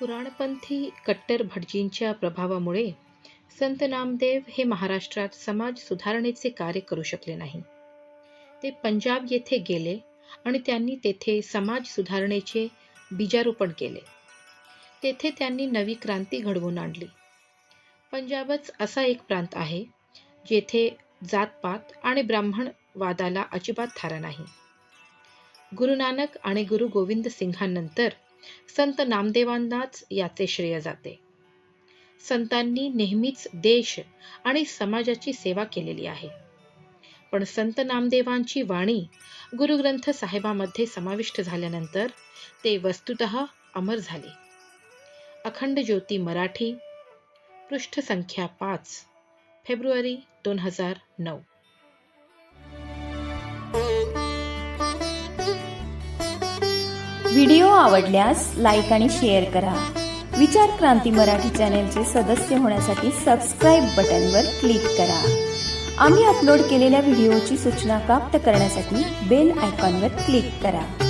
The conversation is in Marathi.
पुराणपंथी कट्टर भटजींच्या प्रभावामुळे संत नामदेव हे महाराष्ट्रात समाज सुधारणेचे कार्य करू शकले नाही. ते पंजाब येथे गेले आणि त्यांनी तेथे समाज सुधारणेचे बीजारोपण केले. तेथे त्यांनी नवी क्रांती घडवून आणली. पंजाबच असा एक प्रांत आहे जेथे जातपात आणि ब्राह्मणवादाला अजिबात थारा नाही. गुरु नानक आणि गुरु गोविंद सिंहांनंतर संत नामदेवांनाच याचे श्रेय जाते. संतांनी नेहमीच देश आणि समाजाची सेवा केलेली आहे. पण संत नामदेवांची वाणी गुरुग्रंथ साहेबामध्ये समाविष्ट झाल्यानंतर ते वस्तुत अमर झाले. अखंड ज्योती मराठी पृष्ठ संख्या पाच फेब्रुवारी दोन हजार नऊ. व्हिडिओ आवडल्यास लाईक आणि शेअर करा. विचार क्रांती मराठी चॅनेलचे सदस्य होण्यासाठी सबस्क्राईब बटनवर क्लिक करा. आम्ही अपलोड केलेल्या व्हिडिओची सूचना प्राप्त करण्यासाठी बेल आयकॉनवर क्लिक करा.